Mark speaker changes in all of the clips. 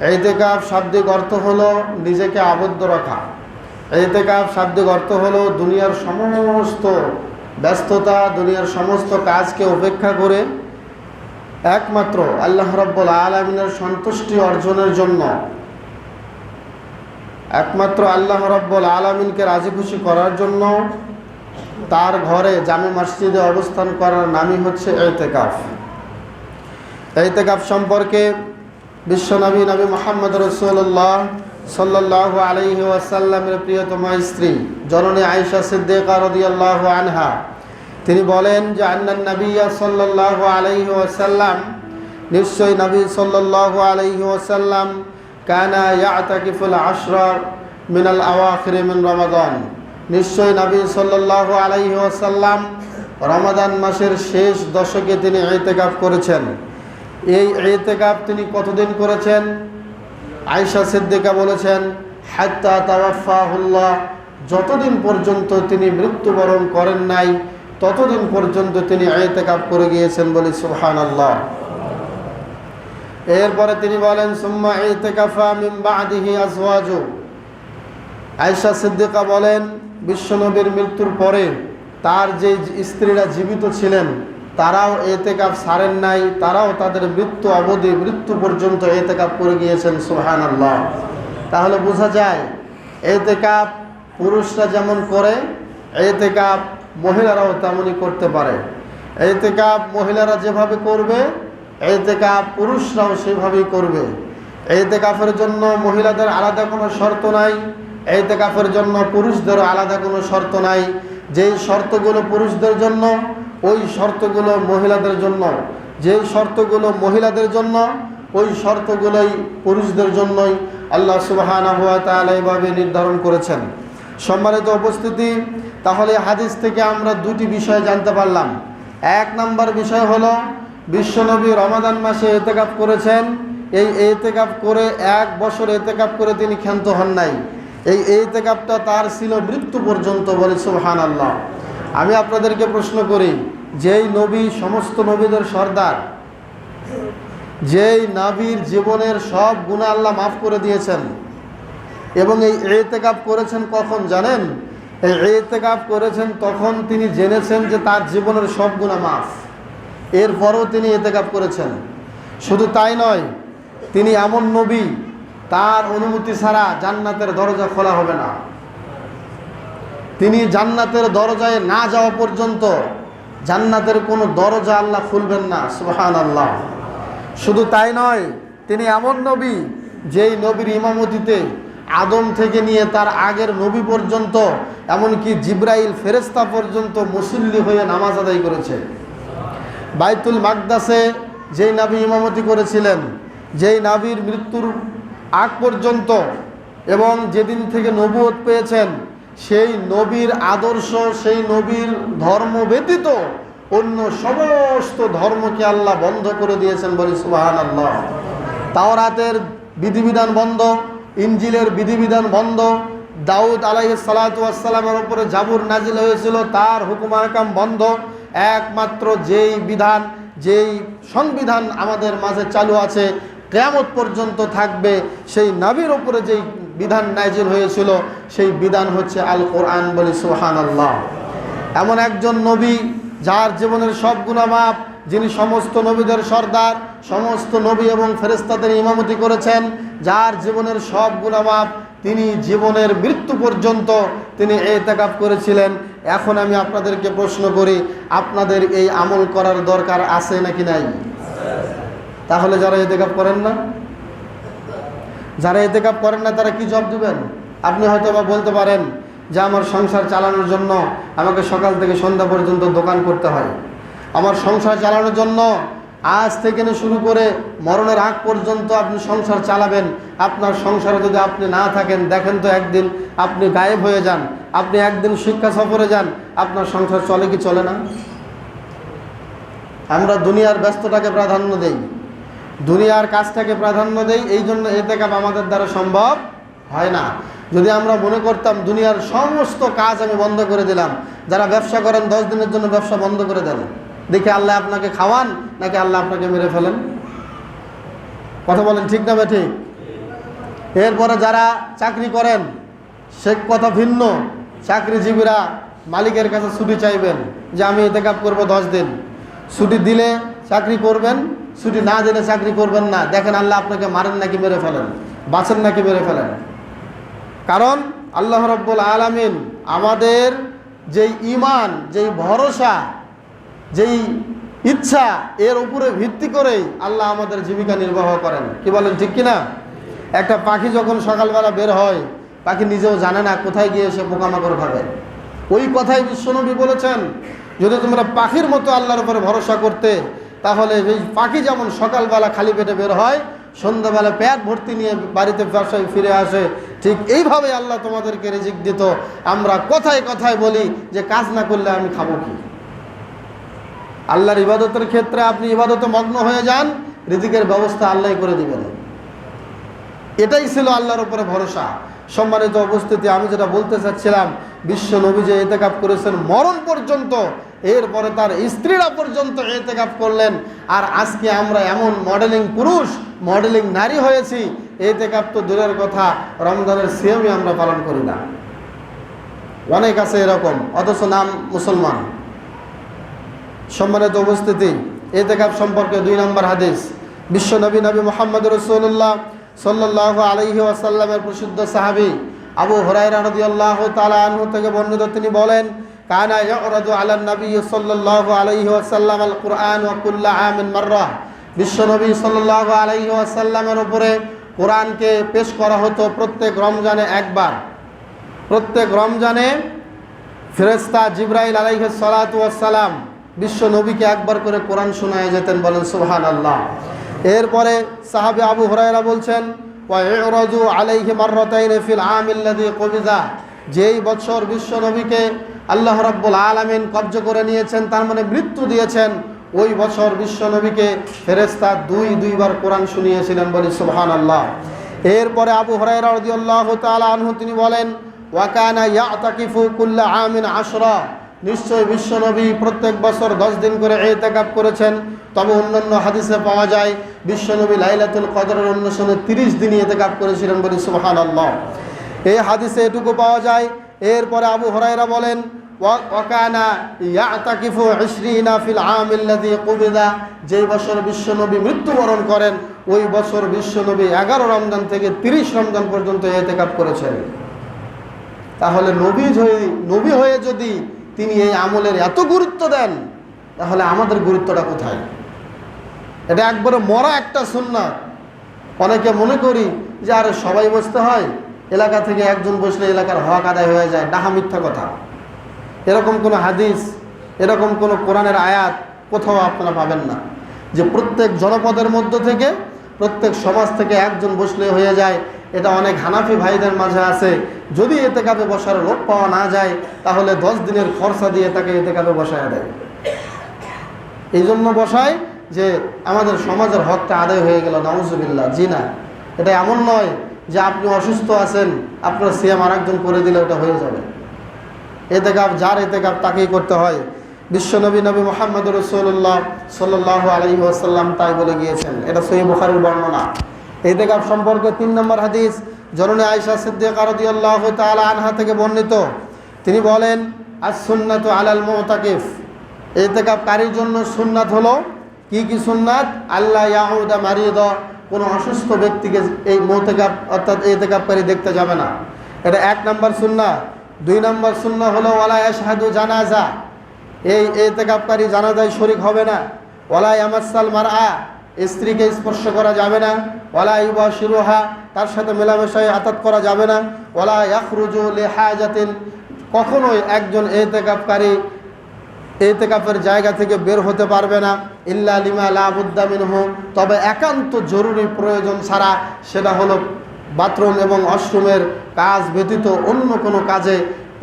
Speaker 1: এতেকাফ শাব্দিক অর্থ হলো নিজেকে আবদ্ধ রাখা। এতেকাফ শাব্দিক অর্থ হলো দুনিয়ার সমস্ত ব্যস্ততা, দুনিয়ার সমস্ত কাজকে উপেক্ষা করে একমাত্র আল্লাহ রব্বুল আলমিনের সন্তুষ্টি অর্জনের জন্য একমাত্র আল্লাহ রব্বুল আলমিনকে রাজি খুশি করার জন্য তার ঘরে জামে মসজিদে অবস্থান করার নামই হচ্ছে এতেকাফ। এতেকাফ সম্পর্কে বিশ্বনবী নবী মোহাম্মদ রসুল্লাহ সাল্লাহ আলহি ওয়াসাল্লামের প্রিয়তমা স্ত্রী, জননী আয়েশা সিদ্দিকা রদিয়াল্লাহ আনহা। তিনি বলেন যে আন্নান নবিয়া সাল্লাহ আলহি ওয়াসাল্লাম নিশ্চয়ই নবী সাল্লাহ আলহি ওয়াসাল্লাম কানা ইয়াতাকিফুল আশরার মিনাল আওয়াখির মিন রমাদান। নিশ্চয় নবী সাল্লাহ আলাইহি ওয়াসাল্লাম রমাদান মাসের শেষ দশকে তিনি এতেকাপ করেছেন। এই এতেকাপ তিনি কতদিন করেছেন? আয়সা সিদ্দিকা বলেছেন, হাত্তা তাওয়াফাহুল্লাহ, যতদিন পর্যন্ত তিনি মৃত্যুবরণ করেন নাই, ততদিন পর্যন্ত তিনি এতেকাপ করে গিয়েছেন বলে সুহান আল্লাহ এরপরে তিনি বলেন, সুম্মা এতেকাফা মিম বাদিহি আজওয়াজু। আয়সা সিদ্দিকা বলেন, বিশ্বনবীর মৃত্যুর পরে তার যে স্ত্রীরা জীবিত ছিলেন তারাও এতেকাপ সারেন নাই, তারাও তাদের মৃত্যু অবধি, মৃত্যু পর্যন্ত এতেকাপ করে গিয়েছেন সুহান আল্লাহ তাহলে বোঝা যায় এতেকাপ পুরুষরা যেমন করে এতেকাপ মহিলারাও তেমনই করতে পারে। এতেকাপ মহিলারা যেভাবে করবে এতেকাপ পুরুষরাও সেভাবেই করবে। এতেকাফের জন্য মহিলাদের আলাদা কোনো শর্ত নাই, এতেকাফের জন্য পুরুষদেরও আলাদা কোনো শর্ত নাই। যেই শর্তগুলো পুরুষদের জন্য ওই শর্তগুলো মহিলাদের জন্য। যেই শর্তগুলো মহিলাদের জন্য, ওই শর্তগুলোই পুরুষদের জন্যই আল্লাহ সুবাহানা হুয়া এইভাবে নির্ধারণ করেছেন। সম্মানিত উপস্থিতি, তাহলে হাদিস থেকে আমরা দুটি বিষয় জানতে পারলাম। এক নম্বর বিষয় হলো, বিশ্বনবী রমাদান মাসে এতেকাপ করেছেন। এই এতেকাপ করে এক বছর এতেকাপ করে তিনি ক্ষান্ত হন নাই। এই এতেকাপটা তার ছিল মৃত্যু পর্যন্ত বলে সুবহান আল্লাহ আমি আপনাদেরকে প্রশ্ন করি, যেই নবী সমস্ত নবীদের সর্দার, যেই নাবির জীবনের সব গুণা আল্লাহ মাফ করে দিয়েছেন, এবং এই এতেকাপ করেছেন কখন জানেন? এই এতেকাপ করেছেন তখন তিনি জেনেছেন যে তার জীবনের সব গুণা মাফ। এরপরও তিনি এতেকাপ করেছেন। শুধু তাই নয়, তিনি এমন নবী, তার অনুমতি ছাড়া জান্নাতের দরজা খোলা হবে না। তিনি জান্নাতের দরজায় না যাওয়া পর্যন্ত জান্নাতের কোনো দরজা আল্লাহ খুলবেন না সুহান আল্লাহ শুধু তাই নয়, তিনি এমন নবী যেই নবীর ইমামতিতে আদম থেকে নিয়ে তার আগের নবী পর্যন্ত, এমনকি জিব্রাইল ফেরেস্তা পর্যন্ত মুসল্লি হয়ে নামাজ আদায় করেছে। বাইতুল মাকদাসে যেই নাবি ইমামতি করেছিলেন, যেই নাবির মৃত্যুর আগ পর্যন্ত এবং যেদিন থেকে নবুয়ত পেয়েছেন সেই নবীর আদর্শ, সেই নবীর ধর্ম ব্যতীত অন্য সমস্ত ধর্মকে আল্লাহ বন্ধ করে দিয়েছেন বলি সুবাহান আল্লাহ তাওরাতের বিধিবিধান বন্ধ ইঞ্জিলের বিধিবিধান বন্ধ, দাউদ আলাইহ সালাতামের উপরে জাবুর নাজিল হয়েছিল, তার হুকুমাকাম বন্ধ। একমাত্র যেই বিধান, যেই সংবিধান আমাদের মাঝে চালু আছে, কেয়ামত পর্যন্ত থাকবে, সেই নাবির ওপরে যেই বিধান নাজিল হয়েছিল, সেই বিধান হচ্ছে আল কোরআন বলি সোহান আল্লাহ এমন একজন নবী যার জীবনের সব গুণামাপ, যিনি সমস্ত নবীদের সর্দার, সমস্ত নবী এবং ফেরেস্তাদের ইমামতি করেছেন, যার জীবনের সব গুণামাপ, তিনি জীবনের মৃত্যু পর্যন্ত তিনি এতেকাপ করেছিলেন। এখন আমি আপনাদেরকে প্রশ্ন করি, আপনাদের এই আমল করার দরকার আছে নাকি নাই? তাহলে যারা এতেকাপ করেন না যারা এতে কাপ করেন না, তারা কি জব দিবেন? আপনি হয়তো বা বলতে পারেন যে আমার সংসার চালানোর জন্য আমাকে সকাল থেকে সন্ধ্যা পর্যন্ত দোকান করতে হয়। আমার সংসার চালানোর জন্য আজ থেকে শুরু করে মরণের আগ পর্যন্ত আপনি সংসার চালাবেন। আপনার সংসারে যদি আপনি না থাকেন, দেখেন তো একদিন আপনি গায়েব হয়ে যান, আপনি একদিন শিক্ষা সফরে যান, আপনার সংসার চলে কি চলে না? আমরা দুনিয়ার ব্যস্ততাকে প্রাধান্য দেই। দুনিয়ার কাজটাকে প্রাধান্য দেই, এই জন্য এতে কাপ আমাদের দ্বারা সম্ভব হয় না। যদি আমরা মনে করতাম দুনিয়ার সমস্ত কাজ আমি বন্ধ করে দিলাম, যারা ব্যবসা করেন, দশ দিনের জন্য ব্যবসা বন্ধ করে দেন, দেখে আল্লাহ আপনাকে খাওয়ান, নাকি আল্লাহ আপনাকে মেরে ফেলেন? কথা বলেন ঠিক না ঠিক? এরপরে যারা চাকরি করেন, সে কথা ভিন্ন। চাকরিজীবীরা মালিকের কাছে ছুটি চাইবেন, যে আমি এতে কাপ করব দশ দিন। ছুটি দিলে চাকরি করবেন ছুটি না দিলে চাকরি করবেন না। দেখেন আল্লাহ আপনাকে মারেন নাকি মেরে ফেলেন? বাঁচেন নাকি মেরে ফেলেন? কারণ আল্লাহ রব্বুল আলামিন আমাদের যেই ইমান যেই ভরসা, যেই ইচ্ছা, এর উপরে ভিত্তি করেই আল্লাহ আমাদের জীবিকা নির্বাহ করেন। কি বলেন, ঠিক কিনা? একটা পাখি যখন সকালবেলা বের হয়, পাখি নিজেও জানে না কোথায় গিয়ে সে পোকামাকড় খাবে। ওই কথাই বিশ্বনবী বলেছেন, যদি তোমরা পাখির মতো আল্লাহর উপরে ভরসা করতে তাহলে এই পাখি যেমন সকালবেলা খালি পেটে বের হয়, সন্ধ্যাবেলা পেট ভর্তি নিয়ে বাড়িতে ব্যবসায় ফিরে আসে, ঠিক এইভাবে আল্লাহ তোমাদেরকে রিজিক দিত। আমরা কথায় কথায় বলি যে কাজ না করলে আমি খাব কি? আল্লাহর ইবাদতের ক্ষেত্রে আপনি ইবাদতে মগ্ন হয়ে যান, রিজিকের ব্যবস্থা আল্লাহ করে দিবেন। এটাই ছিল আল্লাহর উপরে ভরসা। সম্মানিত উপস্থিতি, আমি যেটা বলতে চাচ্ছিলাম, বিশ্ব নবী যে এতেকাপ করেছেন, মরণ পর্যন্ত, এরপরে তার স্ত্রীরা পর্যন্ত এতেকাপ করলেন। আর আজকে আমরা এমন মডেলিং পুরুষ মডেলিং নারী হয়েছি এতেকাপ তো দূরের কথা, রমজানের সিএমই আমরা পালন করি না। অনেক আছে এরকম, অথচ নাম মুসলমান। সম্মানিত উপস্থিতি এতেকাপ সম্পর্কে দুই নম্বর হাদিস, বিশ্ব নবী নবী মোহাম্মদ রসুল্লাহ সাল্লাহ আলহি আসাল্লামের প্রসিদ্ধ সাহাবি আবু হরাইরা রাদিয়াল্লাহু তাআলা আনহু থেকে বর্ণিত তিনি বলেন, কানা ইয়ারাদু আলা নবী সাল্লাল্লাহু আলাইহি ওয়াসাল্লাম আল কুরআন ওয়া কুল্লা আমিন মাররা। বিশ্ব নবী সাল্লাল্লাহু আলাইহি ওয়াসাল্লামের উপরে কোরআনকে পেশ করা হতো প্রত্যেক রমজানে একবার। প্রত্যেক রমজানে ফেরেস্তা জিব্রাইল আলাইহি সালাতু ওয়াসসালাম বিশ্ব নবীকে একবার করে কোরআন শোনায় যেতেন বলেন সুবহান আল্লাহ এরপরে সাহাবি আবু হুরায়রা বলছেন যেই বছর বিশ্ব নবীকে আল্লাহ রাব্বুল আলামিন কব্জ করে নিয়েছেন, তার মানে মৃত্যু দিয়েছেন, ওই বছর বিশ্ব নবীকে ফেরেস্তা দুই, দুইবার কোরআন শুনিয়েছিলেন বলি সুবহানাল্লাহ। এরপরে আবু তাআলা আনহু তিনি বলেন ওয়াকানা ইয়াতাকিফু কুল্লা আমিন আশরা। নিশ্চয় বিশ্বনবী প্রত্যেক বছর দশ দিন করে এতেকাপ করেছেন, তবে অন্যান্য হাদিসে পাওয়া যায়, বিশ্বনবী লাইলাতুল কদরের অন্বেষণে তিরিশ দিনই এতেকাপ করেছিলেন বলি সুবহান আল্লাহ এই হাদিসে এটুকু পাওয়া যায়, এরপরে আবু হরাইরা বলেন কুবিদা যেই বছর বিশ্বনবী মৃত্যুবরণ করেন, ওই বছর বিশ্বনবী এগারো রমজান থেকে তিরিশ রমজান পর্যন্ত এতেকাপ করেছেন। তাহলে নবী হয়ে নবী হয়ে যদি তিনি এই আমলের এত গুরুত্ব দেন, তাহলে আমাদের গুরুত্বটা কোথায়? এটা একবারে মরা একটা সুন্নাত। অনেকে মনে করি যে, আরে সবাই বসতে হয়, এলাকা থেকে একজন বসলে এলাকার হক আদায় হয়ে যায়, ডাহা মিথ্যা কথা। এরকম কোনো হাদিস, এরকম কোনো কোরআনের আয়াত কোথাও আপনারা পাবেন না। যে প্রত্যেক জনপদের মধ্য থেকে, প্রত্যেক সমাজ থেকে একজন বসলে হয়ে যায় এটা অনেক হানাফি ভাইদের মাঝে আছে। যদি এতে কাপে বসার লোক পাওয়া না যায়, তাহলে দশ দিনের খরচা দিয়ে তাকে এতে কাপে বসায় দেয়। এই জন্য বসায় যে আমাদের সমাজের হকটা আদায় হয়ে গেল নওয়াজবিল্লা জি না। এটা এমন নয় যে আপনি অসুস্থ আছেন, আপনার সিএম আরেকজন করে দিলে ওটা হয়ে যাবে। এতে কাপ যার এতে কাপ তাকেই করতে হয়। বিশ্বনবী নবী নবী মোহাম্মদ রসুল্লাহ সাল্লাহ আলহি আসাল্লাম তাই বলে গিয়েছেন। এটা সহি বুখারির বর্ণনা। এতেকাপ সম্পর্কে তিন নম্বর হাদিস, জননী আয়সা সিদ্দিক আরদিয়াল্লাহ তালা আনহা থেকে বর্ণিত। তিনি বলেন আজ সুন্নাত আলাল মোতাকিফ। এতেকাপকারীর জন্য সুন্নাত হলো, কি কি সুন্নাত? আল্লাহ ইয়াহুদা মারিদ। কোনো অসুস্থ ব্যক্তিকে এই মোতেকাপ অর্থাৎ এতেকাপকারী দেখতে যাবে না। এটা এক নম্বর সুন্না দুই নম্বর সুন্না হলো, ওয়ালা ইয়াশহাদু জানাজা। এই এতেকাপকারী জানাজায় শরিক হবে না। ওয়ালা ইয়ামাসাল মার আ স্ত্রীকে স্পর্শ করা যাবে না ওলা ইবা শিরোহা তার সাথে মেলামেশায় আতাত করা যাবে না ওলা ইয়াকরুজু লেহাজাতিন কখনোই একজন এতেকাপকারী এতেকাপের জায়গা থেকে বের হতে পারবে না, ইল্লা লিমা লাবুদ্দামিন হো তবে একান্ত জরুরি প্রয়োজন ছাড়া সেটা হলো বাথরুম এবং ওয়াশরুমের কাজ ব্যতীত অন্য কোনো কাজে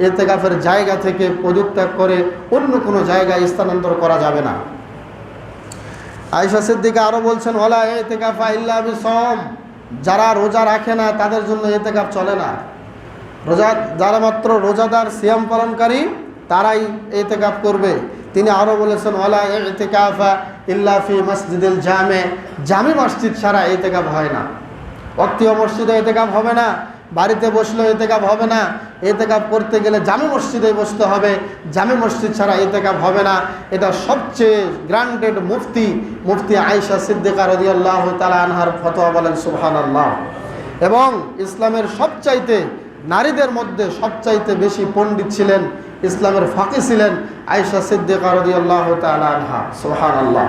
Speaker 1: এতেকাফের জায়গা থেকে পদত্যাগ করে অন্য কোনো জায়গায় স্থানান্তর করা যাবে না। আয়সা সিদ্দিকা আরও বলছেন, ওলা এতেকাফা ইল্লা সম যারা রোজা রাখে না, তাদের জন্য এতেকাফ চলে না। রোজা, যারা মাত্র রোজাদার সিয়াম পালনকারী, তারাই এতেকাফ করবে। তিনি আরও বলেছেন, ওলা এতেকাফা ইল্লাফি মসজিদুল জামে। জামে মসজিদ ছাড়া এতেকাফ হয় না। অক্তীয় মসজিদে এতেকাপ হবে না। বাড়িতে বসলেও এতেকাপ হবে না, এতেকাপ করতে গেলে জামে মসজিদে বসতে হবে, জামে মসজিদ ছাড়া এতেকাপ হবে না। এটা সবচেয়ে গ্রান্টেড মুফতি মুফতি আয়েশা সিদ্দিকা রদিয়াল্লাহ তালা আনহার ফতোয়া বলেন সুবহান আল্লাহ এবং ইসলামের সবচাইতে, নারীদের মধ্যে সবচাইতে বেশি পণ্ডিত ছিলেন, ইসলামের ফাঁকি ছিলেন আয়েশা সিদ্দিকা রদিয়াল্লাহ তালা আনহা সুবহান আল্লাহ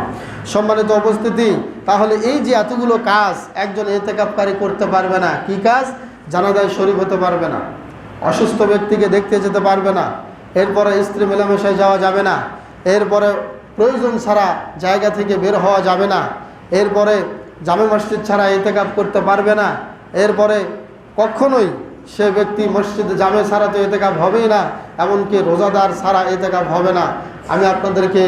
Speaker 1: সম্মানিত উপস্থিতি, তাহলে এই যে এতগুলো কাজ, একজন এতেকাপকারী করতে পারবে না, কি কাজ? জানাজায় শরীফ হতে পারবে না, অসুস্থ ব্যক্তিকে দেখতে যেতে পারবে না, এরপরে স্ত্রী মেলামেশায় যাওয়া যাবে না, এরপরে প্রয়োজন ছাড়া জায়গা থেকে বের হওয়া যাবে না, এরপরে জামে মসজিদ ছাড়া এতেকাপ করতে পারবে না, এরপরে কখনোই সে ব্যক্তি মসজিদ জামে ছাড়া তো এতেকাপ হবেই না, এমনকি রোজাদার ছাড়া এতেকাপ হবে না। আমি আপনাদেরকে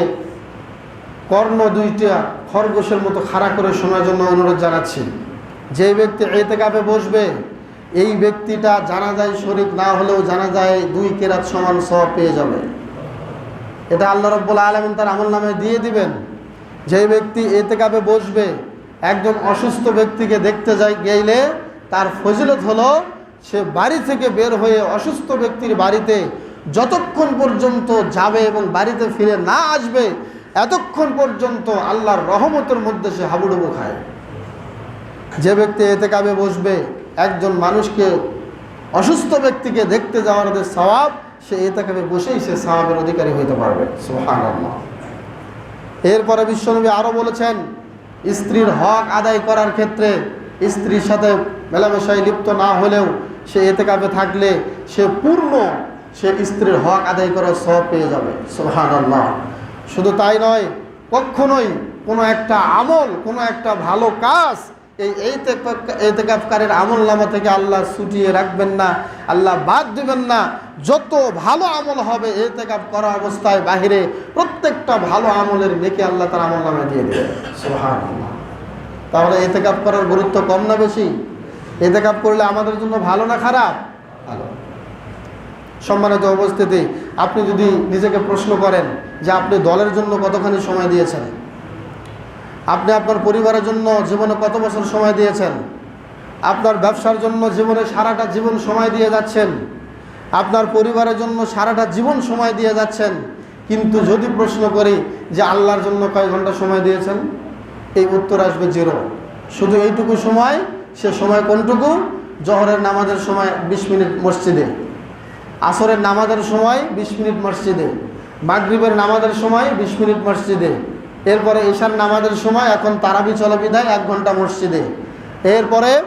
Speaker 1: কর্ণ দুইটা খরগোশের মতো খাড়া করে শোনার জন্য অনুরোধ জানাচ্ছি। যে ব্যক্তি এতেকাপে বসবে এই ব্যক্তিটা জানা যায় শরিক, না হলেও জানা যায় দুই কেরাত সমান সব পেয়ে যাবে। এটা আল্লাহ রব্বুল আলমিন তার আমল নামে দিয়ে দিবেন। যে ব্যক্তি এতেকাপে বসবে, একজন অসুস্থ ব্যক্তিকে দেখতে যাই গেলে তার ফজিলত হলো সে বাড়ি থেকে বের হয়ে অসুস্থ ব্যক্তির বাড়িতে যতক্ষণ পর্যন্ত যাবে এবং বাড়িতে ফিরে না আসবে, এতক্ষণ পর্যন্ত আল্লাহর রহমতের মধ্যে সে হাবুডুবু খায়। যে ব্যক্তি এতে কাবে বসবে একজন মানুষকে অসুস্থ ব্যক্তিকে দেখতে যাওয়ার যে সওয়াব, সে এতে কাবে বসেই সে সওয়াবের অধিকারী হইতে পারবে। এরপরে বিশ্বনবী আরও বলেছেন, স্ত্রীর হক আদায় করার ক্ষেত্রে স্ত্রীর সাথে মেলামেশায় লিপ্ত না হলেও সে এতে কাপে থাকলে সে পূর্ণ, সে স্ত্রীর হক আদায় করার সব পেয়ে যাবে। সুবহানাল্লাহ। শুধু তাই নয়, কখনোই কোনো একটা আমল, কোনো একটা ভালো কাজ এই এতেকাফকারের আমল নামা থেকে আল্লাহ ছুটিয়ে রাখবেন না, আল্লাহ বাদ দিবেন না। যত ভালো আমল হবে এতেকাফ করা অবস্থায় বাহিরে প্রত্যেকটা ভালো আমলের নেকে আল্লাহ তার আমল নামে দিয়ে দেবে তাহলে এতেকাফ করার গুরুত্ব কম না বেশি? এতেকাফ করলে আমাদের জন্য ভালো না খারাপ? ভালো। সম্মানিত অবস্থিতি আপনি যদি নিজেকে প্রশ্ন করেন যে আপনি দলের জন্য কতখানি সময় দিয়েছেন? আপনি আপনার পরিবারের জন্য জীবনে কত বছর সময় দিয়েছেন? আপনার ব্যবসার জন্য জীবনে সারাটা জীবন সময় দিয়ে যাচ্ছেন। আপনার পরিবারের জন্য সারাটা জীবন সময় দিয়ে যাচ্ছেন। কিন্তু যদি প্রশ্ন করি যে আল্লাহর জন্য কয় ঘণ্টা সময় দিয়েছেন? এই উত্তর আসবে জিরো। শুধু এইটুকু সময়, সে সময় কোনটুকু? জহরের নামাজের সময় বিশ মিনিট মসজিদে। আসরের নামাজের সময় বিশ মিনিট মসজিদে। মাগরিবের নামাজের সময় বিশ মিনিট মসজিদে। এরপরে ঈশার নামাজের সময় এখন তারাবি চলা বিদায়, এক ঘণ্টা মসজিদে। এরপরে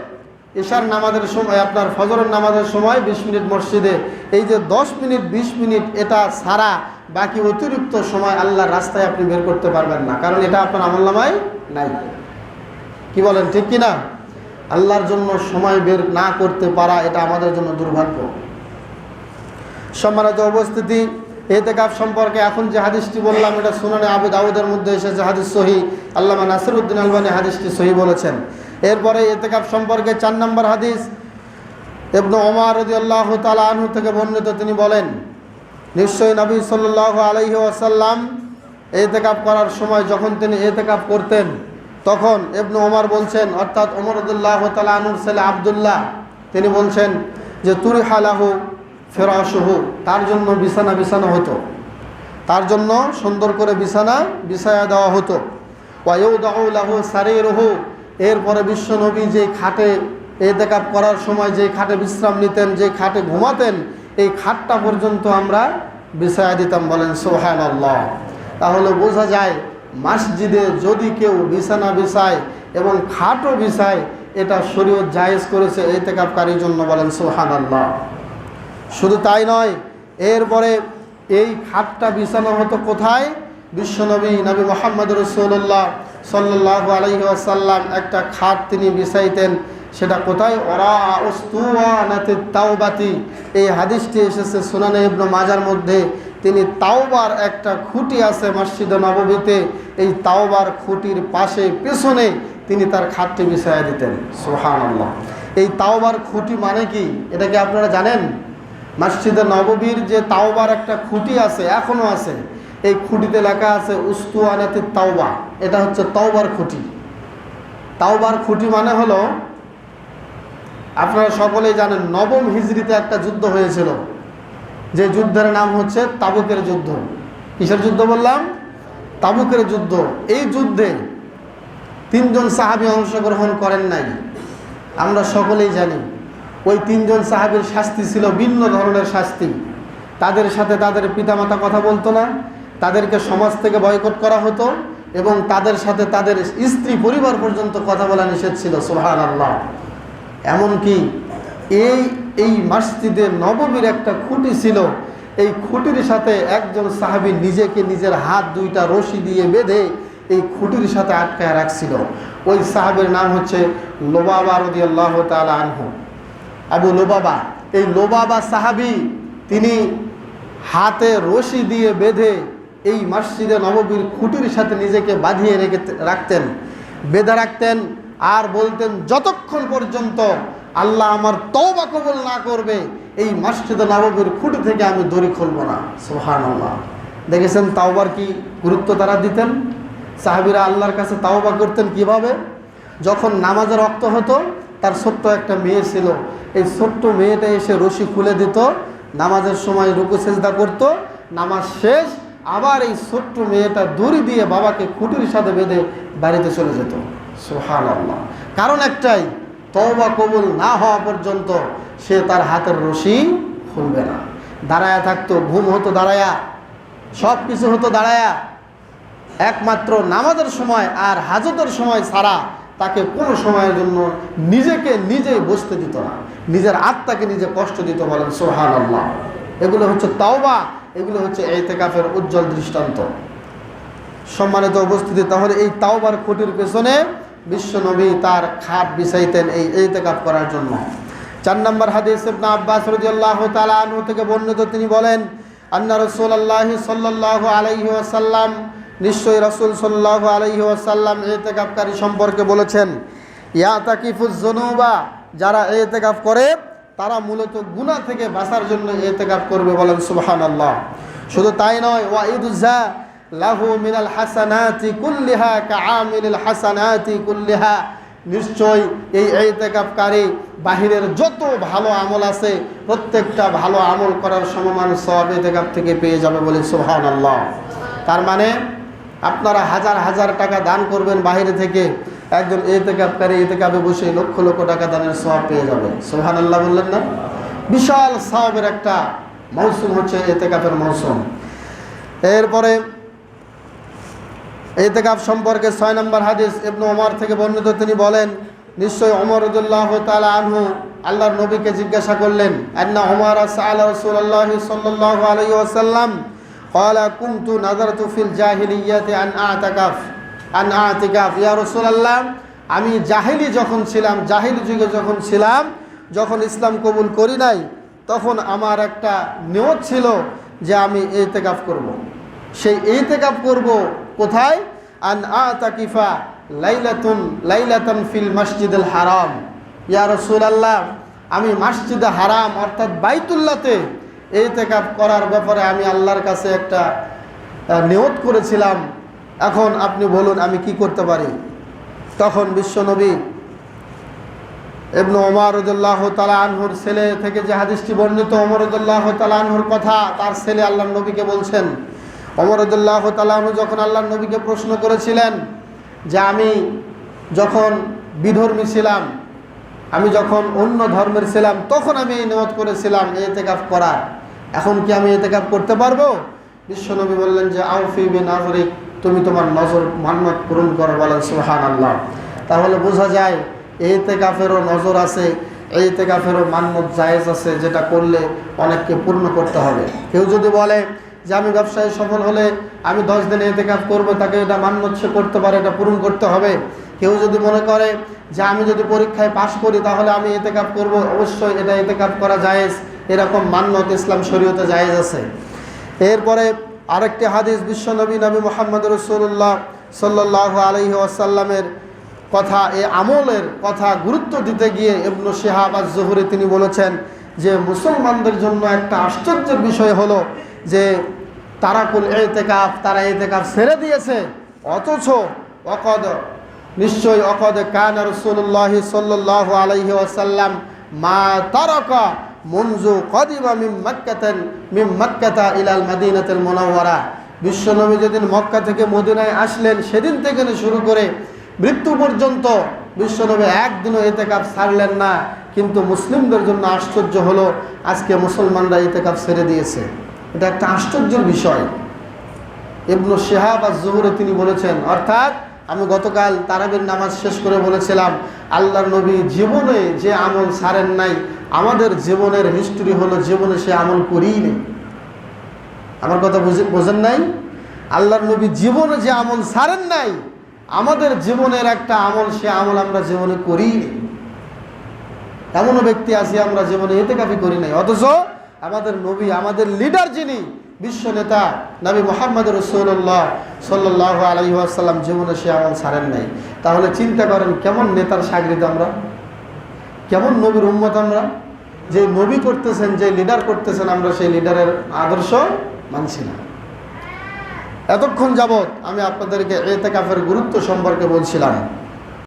Speaker 1: ঈশার নামাজের সময়, আপনার ফজরের নামাজের সময় বিশ মিনিট মসজিদে। এই যে দশ মিনিট, বিশ মিনিট এটা ছাড়া বাকি অতিরিক্ত সময় আল্লাহর রাস্তায় আপনি বের করতে পারবেন না। কারণ এটা আপনার আমল্লামায় নাই। কি বলেন, ঠিক কি না? আল্লাহর জন্য সময় বের না করতে পারা এটা আমাদের জন্য দুর্ভাগ্য। সম্মানিত উপস্থিতি এতেকাফ সম্পর্কে এখন যে হাদিসটি বললাম, এটা সুনানে আবু দাউদের মধ্যে এসেছে, হাদিস সহি। আল্লামা নাসিরুদ্দিন আলবানী হাদিসটি সহি বলেছেন। এরপরে এতেকাফ সম্পর্কে চার নম্বর হাদিস এবনু ওমর রদি আল্লাহ তালা আনহু থেকে বর্ণিত, তিনি বলেন, নিশ্চয়ই নবী সাল্লাহ আলহি আসাল্লাম এতেকাপ করার সময় যখন তিনি এতেকাপ করতেন, তখন এবনু ওমর বলছেন, অর্থাৎ ওমরদুল্লাহ তালা আনুর ছেলে আবদুল্লাহ, তিনি বলছেন যে তুরি হালাহু ফেরাসহু তার জন্য বিছানা বিছানা হতো। তার জন্য সুন্দর করে বিছানা বিছায়া দেওয়া হতো। ওয়াইউদাহু সারি রহু এরপরে বিশ্বনবী যে খাটে এ এতেকাপ করার সময় যে খাটে বিশ্রাম নিতেন, যে খাটে ঘুমাতেন, এই খাটটা পর্যন্ত আমরা বিছায়া দিতাম বলেন সোহান আল্লাহ তাহলে বোঝা যায় মসজিদে যদি কেউ বিছানা বিছায় এবং খাটও বিছায়, এটা শরীয়ত জায়েজ করেছে এতেকাপকারীর জন্য বলেন সোহান আল্লাহ শুধু তাই নয়, এরপরে এই খাটটা বিছানো হতো কোথায়? বিশ্বনবী নবী মোহাম্মদ রসুল্লাহ সাল্লাহ আলহি আসাল্লাম একটা খাট তিনি বিছাইতেন, সেটা কোথায়? ওরা ওস্তুয়ানাতে তাওবাতি। এই হাদিসটি এসেছে সুনানে ইবনু মাজার মধ্যে। তিনি তাওবার একটা খুঁটি আছে মসজিদ নববীতে, এই তাওবার খুঁটির পাশে, পেছনে তিনি তার খাটটি বিছাইয়া দিতেন। সোহান এই তাওবার খুঁটি মানে কি? এটা কি আপনারা জানেন? মসজিদে নববীর যে তাওবার একটা খুঁটি আছে এখনও আছে। এই খুঁটিতে লেখা আছে উস্তুয়ানাতে তাওবা। এটা হচ্ছে তাওবার খুঁটি। তাওবার খুঁটি মানে হলো, আপনারা সকলেই জানেন, নবম হিজড়িতে একটা যুদ্ধ হয়েছিল। যে যুদ্ধের নাম হচ্ছে তাবুকের যুদ্ধ। কিসের যুদ্ধ বললাম? তাবুকের যুদ্ধ। এই যুদ্ধে তিনজন সাহাবি অংশগ্রহণ করেন নাই। আমরা সকলেই জানি। ওই তিনজন সাহাবির শাস্তি ছিল ভিন্ন ধরনের শাস্তি। তাদের সাথে তাদের পিতামাতা কথা বলতো না, তাদেরকে সমাজ থেকে বয়কট করা হতো এবং তাদের সাথে তাদের স্ত্রী পরিবার পর্যন্ত কথা বলা নিষেধ ছিল সোহান আল্লাহ এমনকি এই এই মসজিদে নবমীর একটা খুঁটি ছিল, এই খুঁটির সাথে একজন সাহাবী নিজেকে নিজের হাত দুইটা রশি দিয়ে বেঁধে এই খুঁটির সাথে আটকায় রাখছিল। ওই সাহাবের নাম হচ্ছে লোবাবা রদি আল্লাহ তালা আনহু। আবু লোবাবা। এই লোবাবা সাহাবি, তিনি হাতে রশি দিয়ে বেঁধে এই মসজিদে নববীর খুঁটির সাথে নিজেকে বাঁধিয়ে রেখে রাখতেন। বেঁধে রাখতেন আর বলতেন, যতক্ষণ পর্যন্ত আল্লাহ আমার তওবা কবুল না করবে, এই মসজিদে নববীর খুঁটি থেকে আমি দড়ি খুলব না। সোহান আল্লাহ দেখেছেন তাওবার কি গুরুত্ব তারা দিতেন? সাহাবিরা আল্লাহর কাছে তাওবা করতেন কীভাবে? যখন নামাজের রক্ত হতো তার ছোট্ট একটা মেয়ে ছিল। এই ছোট্ট মেয়েটা এসে রশি খুলে দিত, নামাজের সময় রুকু সেজদা করত, নামাজ শেষ, আবার এই ছোট্ট মেয়েটা দড়ি দিয়ে বাবাকে খুঁটির সাথে বেঁধে বাড়িতে চলে যেত। সোহান আল্লাহ কারণ একটাই, তওবা কবুল না হওয়া পর্যন্ত সে তার হাতের রশি খুলবে না। দাঁড়ায়া থাকতো, ঘুম হতো, দাঁড়ায়া। সব কিছু হতো, দাঁড়ায়া। একমাত্র নামাজের সময় আর হাজতের সময় ছাড়া তাকে কোনো সময়ের জন্য নিজেকে নিজেই বসতে দিত না। নিজের আত্মাকে নিজে কষ্ট দিত বলেন সোহান আল্লাহ এগুলো হচ্ছে তাওবা, এগুলো হচ্ছে এইতেকাফের উজ্জ্বল দৃষ্টান্ত। সম্মানিত উপস্থিতি, তাহলে এই তাওবার খুঁটির পেছনে বিশ্বনবী তার খাট বিছাইতেন এই এইতেকাফ করার জন্য। চার নম্বর হাদিস ইবনে আব্বাস রাদিয়াল্লাহু তাআলা আনহু থেকে বর্ণিত, তিনি বলেন, আন্না রাসূলুল্লাহি সাল্লাল্লাহু আলাইহি ওয়াসাল্লাম নিশ্চয়ই রাসূল সাল্লাল্লাহু আলাইহি ওয়াসাল্লাম ইতিকাফকারী সম্পর্কে বলেছেন ইয়া তাকিফুজ জুনুবা যারা ইতিকাফ করে, তারা মূলত গুনাহ থেকে বাঁচার জন্য ইতিকাফ করবে বলেন সুবহানাল্লাহ। শুধু তাই নয় ওয়াইদুজা লাহু মিনাল হাসানাতি কুল্লিহা কাআমিলিল হাসানাতি কুল্লিহা। নিশ্চয় এই এইতেকাফকারী বাহিরের যত ভালো আমল আছে, প্রত্যেকটা ভালো আমল করার সমমান সব এতেকাফ থেকে পেয়ে যাবে বলে সোহান আল্লাহ তার মানে আপনারা হাজার হাজার টাকা দান করবেন বাইরে থেকে। একজন এতেকাফকারী এতেকাবে বসে লক্ষ লক্ষ টাকা দানের সব পেয়ে যাবে। সোহান আল্লাহ বললেন না? বিশাল সবের একটা মৌসুম হচ্ছে এতেকাফের মৌসুম। এরপরে এতেকাফ সম্পর্কে ছয় নম্বর হাদিস ইবনু ওমর থেকে বর্ণিত, তিনি বলেন, নিশ্চয় ওমর রদুল্লাহ তালা আনহু আল্লাহর নবীকে জিজ্ঞাসা করলেন, আন্না ওমর সাল রসুল্লাহ সাল্লাহ আলাই ওসাল্লাম قال كنت نظرت في الجاهلية أن أعتكف أن أعتكف يا رسول الله আমি জাহিলি যখন ছিলাম জাহিলি যুগে যখন ছিলাম যখন ইসলাম কবুল করি নাই তখন আমার একটা নিয়ত ছিল যে আমি এতেকাফ করব। সেই এতেকাফ করব কোথায় আন আতাকিফা লাইলাতুন লাইলাতুন ফিল মসজিদুল হারাম ইয়া রাসূলুল্লাহ আমি মসজিদে হারাম অর্থাৎ বাইতুল্লাতে এতেকাফ করার ব্যাপারে আমি আল্লাহর কাছে একটা নিয়ত করেছিলাম। এখন আপনি বলুন, আমি কি করতে পারি? তখন বিশ্বনবী এবনু ওমরুদ্দাহ তালা আনহুর ছেলে থেকে যে হাদিসটি বর্ণিত ওমরুদ্দাহ তালা আনহুর কথা, তার ছেলে আল্লাহ নবীকে বলছেন। ওমরুদ্দাহ তালা আনহু যখন আল্লাহ নবীকে প্রশ্ন করেছিলেন যে আমি যখন বিধর্মী ছিলাম আমি যখন অন্য ধর্মের ছিলাম, তখন আমি এই নিয়ত করেছিলাম এতেকাফ করার। এখন কি আমি এতেকাফ করতে পারব? বিশ্বনবী বললেন যে, আউফি বিন নাজরিক তুমি তোমার নজর মান্নত পূরণ করো, বলেন সুহান আল্লাহ তাহলে বোঝা যায় এইতে কাফেরও নজর আছে এইতে কাফেরও মান্নত জায়েজ আছে, যেটা করলে অনেককে পূর্ণ করতে হবে। কেউ যদি বলে যে, আমি ব্যবসায় সফল হলে আমি দশ দিনে এতে কাপ করব, তাকে এটা মান্যত সে করতে পারে, এটা পূরণ করতে হবে। কেউ যদি মনে করে যে আমি যদি পরীক্ষায় পাশ করি তাহলে আমি এতে কাপ করব, অবশ্যই এটা এতে কাপ করা জায়েজ। এরকম মান্যত ইসলাম শরীয়তে জায়েজ আছে। এরপরে আরেকটি হাদিস বিশ্বনবী নবী মোহাম্মদ রসুল্লাহ সাল্লাহ আলহি আসাল্লামের কথা, এ আমলের কথা গুরুত্ব দিতে গিয়ে ইবনু শিহাব আজ জহুরে তিনি বলেছেন যে মুসলমানদের জন্য একটা আশ্চর্যের বিষয় হলো যে তারা তারাকুল এতেকাফ তারা এতেকাফ ছেড়ে দিয়েছে, অথচ অকদ নিশ্চয় অকদ কান রসুল্লাহ সাল্লাহ আলহি আসাল্লাম মা তারকা মঞ্জু কদিমা মিম মাক্কাতান মিম মাক্কাতা ইলাল মাদিনাতুল মুনাওয়ারা। বিশ্বনবী যেদিন মক্কা থেকে মদিনায় আসলেন, সেদিন থেকে শুরু করে মৃত্যু পর্যন্ত বিশ্বনবী একদিনও এতেকাপ ছাড়লেন না। কিন্তু মুসলিমদের জন্য আশ্চর্য হলো, আজকে মুসলমানরা এতেকাপ ছেড়ে দিয়েছে। এটা একটা আশ্চর্যের বিষয়। ইবনু শেহাব আর জহুরে তিনি বলেছেন, অর্থাৎ আমি গতকাল তারাবির নামাজ শেষ করে বলেছিলাম, আল্লাহর নবী জীবনে যে আমল সারেন নাই, আমাদের জীবনের হিস্টোরি হলো জীবনে সে আমল করিই নেই। আমার কথা বুঝে, বোঝেন নাই? আল্লাহর নবী জীবনে যে আমল সারেন নাই, আমাদের জীবনের একটা আমল, সে আমল আমরা জীবনে নেই। এমনও ব্যক্তি আছে আমরা জীবনে এতে কাফি করি নাই, অথচ আমাদের নবী, আমাদের লিডার যিনি বিশ্ব নেতা নবী মোহাম্মদ রসৌল্লাহ সাল্লাহ আলহি আসাল্লাম জীবনে সে আমল ছাড়েন নাই। তাহলে চিন্তা করেন, কেমন নেতার সাগরিত আমরা? কেমন নবীর উম্মত আমরা? যে নবী করতেছেন, যে লিডার করতেছেন, আমরা সেই লিডারের আদর্শ মানছি না। এতক্ষণ যাবৎ আমি আপনাদেরকে এতে কাফের গুরুত্ব সম্পর্কে বলছিলাম।